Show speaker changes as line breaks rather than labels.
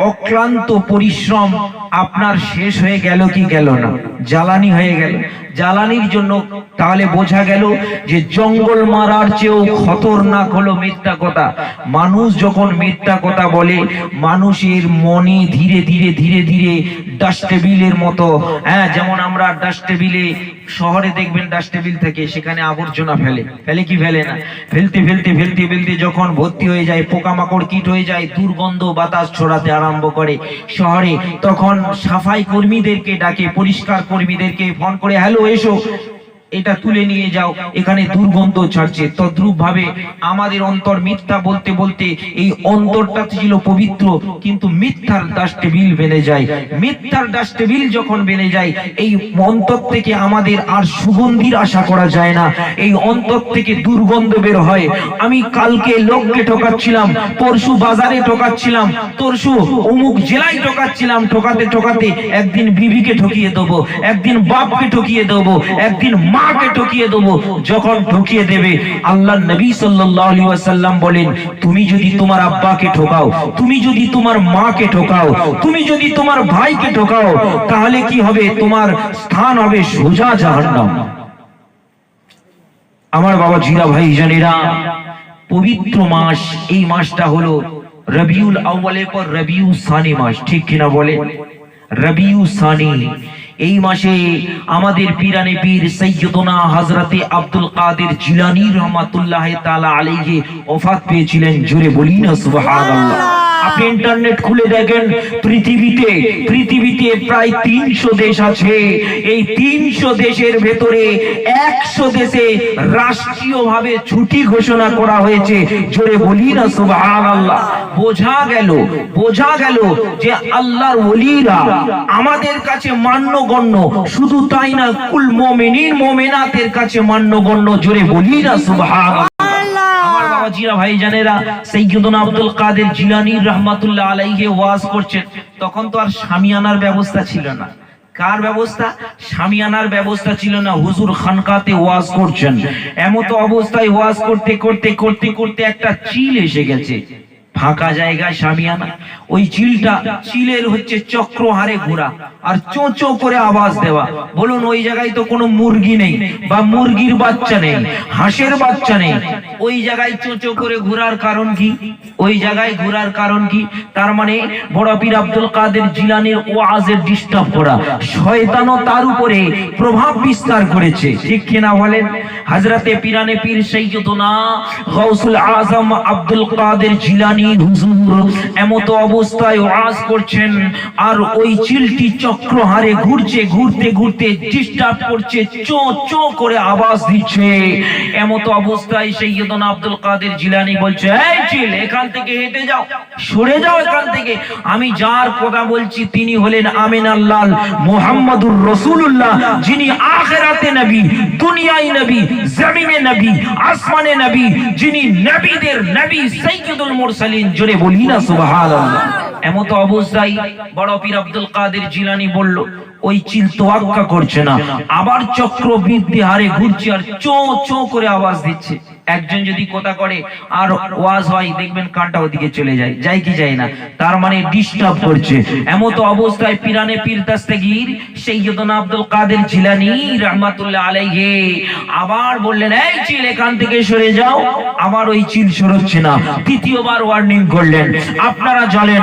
অক্লান্ত পরিশ্রম আপনার শেষ হয়ে গেল কি গেল না? জ্বালানি হয়ে গেল। জ্বালানির জন্য। তাহলে বোঝা গেল যে জঙ্গল মারার চেয়েও খতরনাক হলো মিথ্যা কথা। মানুষ যখন মিথ্যা কথা বলে, মানুষের মনে ধীরে ধীরে ধীরে ধীরে ডাস্টবিলের মতো। হ্যাঁ যেমন আমরা ডাস্টবিলে শহরে দেখবেন ডাস্টবিল থেকে সেখানে আবর্জনা ফেলে। ফেলে কি ফেলে না? ফেলতে ফেলতে ফেলতে ফেলতে যখন ভর্তি হয়ে যায়, পোকামাকড় কীট হয়ে যায়, দুর্গন্ধ, বাতাস ছড়াতে আরম্ভ করে শহরে, তখন সাফাই কর্মীদেরকে ডাকে, পরিষ্কার কর্মীদেরকে ফোন করে, হ্যালো এসো এটা তুলে নিয়ে যাও। এখানে দুর্গন্ধ ছাড়ছে। তদ্রুপ ভাবে আমাদের অন্তর মিথ্যা বলতে বলতে এই অন্তরটা ছিল পবিত্র, কিন্তু মিথ্যার ডাস্টবিল বেড়ে যায়। মিথ্যার ডাস্টবিল যখন বেড়ে যায়, এই অন্তর থেকে আমাদের আর সুগন্ধির আশা করা যায় না। এই অন্তর থেকে দুর্গন্ধ বের হয়। আমি কালকে লোককে ঠকাচ্ছিলাম, পরশু বাজারে ঠকাচ্ছিলাম তরশু অমুক জেলায় ঠকাচ্ছিলাম, ঠকাতে ঠকাতে একদিন বিবিকে ঠকিয়ে দেবো, একদিন বাপকে ঠকিয়ে দেবো, একদিন মাকে ঠকিয়ে দেবো। যখন ঠকিয়ে দেবে আল্লাহ নবী সাল্লাল্লাহু আলাইহি বলেন, তুমি যদি তোমার আব্বাকে ঠকাও, তুমি যদি তোমার মাকে ঠকাও, তুমি যদি তোমার ভাইকে ঠকাও, তাহলে কি হবে? তোমার স্থান হবে সোজা জাহান্নাম। আমার বাবা জিরা ভাই জানেরা, পবিত্র মাস, এই মাসটা হলো রবিউল আউ্বালের পর রবিউ সানি মাস, ঠিক কিনা বলে রবিউ সানি এই মাসে আমাদের পীরানে পীর সৈয়দনা হযরতে আব্দুল কাদের জিলানী রহমাতুল্লাহ তাআলা আলাইহি ওফাত পেয়েছিলেন। জোরে বলি না সুবহানাল্লাহ। আপনি ইন্টারনেট খুলে দেখেন পৃথিবীতে পৃথিবীতে প্রায় তিনশো দেশ আছে। এই তিনশো দেশের ভেতরে একশো দেশে রাষ্ট্রীয় ভাবে ছুটি ঘোষণা করা হয়েছে। জোরে বলি না সুবহানাল্লাহ। বোঝা গেল বোঝা গেল যে আল্লাহর ওলিরা আমাদের কাছে মান্যগণ্য। শুধু তাই না, কুল মোমেনিন মোমেনাতের কাছে মান্যগণ্য। জোরে বলি না ওয়াজ করছেন। তখন তো আর শামিয়ানার ব্যবস্থা ছিল না। কার ব্যবস্থা? শামিয়ানার ব্যবস্থা ছিল না, হুজুর খানকাতে ওয়াজ করছেন। এমতো অবস্থায় ওয়াজ করতে করতে করতে করতে একটা চিল এসে গেছে। ফাঁকা জায়গায় সামিয়ানা ওই চিলটা চিলের হচ্ছে চক্র হারে ঘোরা আর চো চো করে আওয়াজ দেওয়া। বলুন, ওই জায়গায় তো কোনো মুরগি নেই বা মুরগির বাচ্চা নেই, হাঁসের বাচ্চা নেই। ওই জায়গায় চো চো করে ঘোরার কারণ কি? ওই জায়গায় ঘোরার কারণ কি? তার মানে বড় পীর আব্দুল কাদের জিলানির ওয়াজের ডিস্টার্ব করা। শয়তানও তার উপরে প্রভাব বিস্তার করেছে। ঠিক কিনা বলেন? হযরতে পীরানে পীর সৈয়দনা গাউসুল আজম আব্দুল কাদের জিলানী হুজুর এমতো অবস্থায় ওয়াজ করছেন আর ওই চিলটি চক্রহারে ঘুরছে, ঘুরতে ঘুরতে ডিস্টার্ব করছে, চো চো করে আওয়াজ দিচ্ছে। এমতো অবস্থায় আব্দুল কাদের জিলানী বলছে, এই চিল এখান থেকে হেঁটে যাও, সরে যাও এখান থেকে। আমি যার কথা বলছি, তিনি হলেন আমিন আল্লাহ মোহাম্মদুর রসুল্লাহ যিনি আখেরাতে নবী, দুনিয়ায় নবী, জমিনে নবী, আসমানে নবী, যিনি নবীদের নবী, সৈয়দুল মুরসালিন। জোরে বলি না বড় পীর আব্দুল কাদের জিলানী বলল, ওই চিল তোয়াক্কা করছে না, আবার চক্র বৃদ্ধি হারে ঘুরছে আর চো চো করে আওয়াজ দিচ্ছে। একজন যদি কথা করে আর ওয়াজ হয়, দেখবেন কানটা ওদিকে চলে যায় যায় কি যায় না। তার মানে ডিস্টার্ব করছে। এমতো অবস্থায় পিরানে পীর দাস্তাগীর সৈয়দনা আব্দুল কাদের জিলানী রহমাতুল্লাহ আলাইহি আবার বললেন, এই চিল, এখান থেকে সরে যাও। আবার ওই চিল সরছে না। তৃতীয়বার ওয়ার্নিং করলেন। আপনারা জানেন